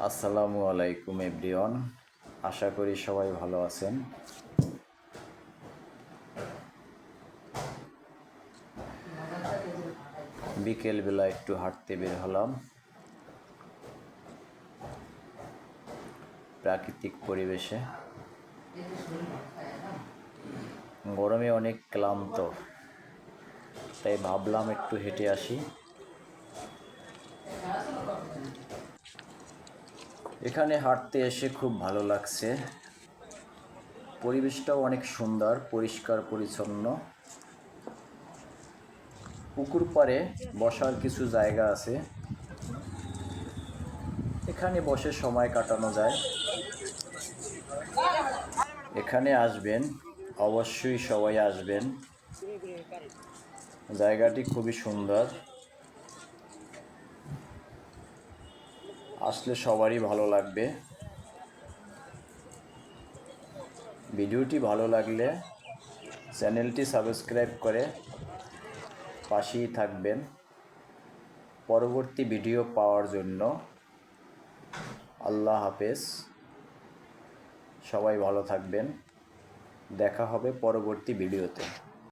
আসসালামু আলাইকুম এভরিওয়ান, আশা করি সবাই ভালো আছেন। বিকেলবেলা একটু হাঁটতে বের হলাম। প্রাকৃতিক পরিবেশে। গরমে অনেক ক্লান্ত, তাই ভাবলাম একটু হেঁটে আসি। এখানে হাঁটতে এসে খুব ভালো লাগছে। পরিবেশটাও অনেক সুন্দর, পরিষ্কার, পরিচ্ছন্ন। পুকুর পাড়ে বসার কিছু জায়গা আছে। এখানে বসে সময় কাটানো যায়। এখানে আসবেন, অবশ্যই সবাই আসবেন। জায়গাটি খুবই সুন্দর। আসলে সবারই ভালো লাগবে। ভিডিওটি ভালো লাগলে চ্যানেলটি সাবস্ক্রাইব করে পাশেই থাকবেন। পরবর্তী ভিডিও পাওয়ার জন্য আল্লাহ হাফেজ। সবাই ভালো থাকবেন। দেখা হবে পরবর্তী ভিডিওতে।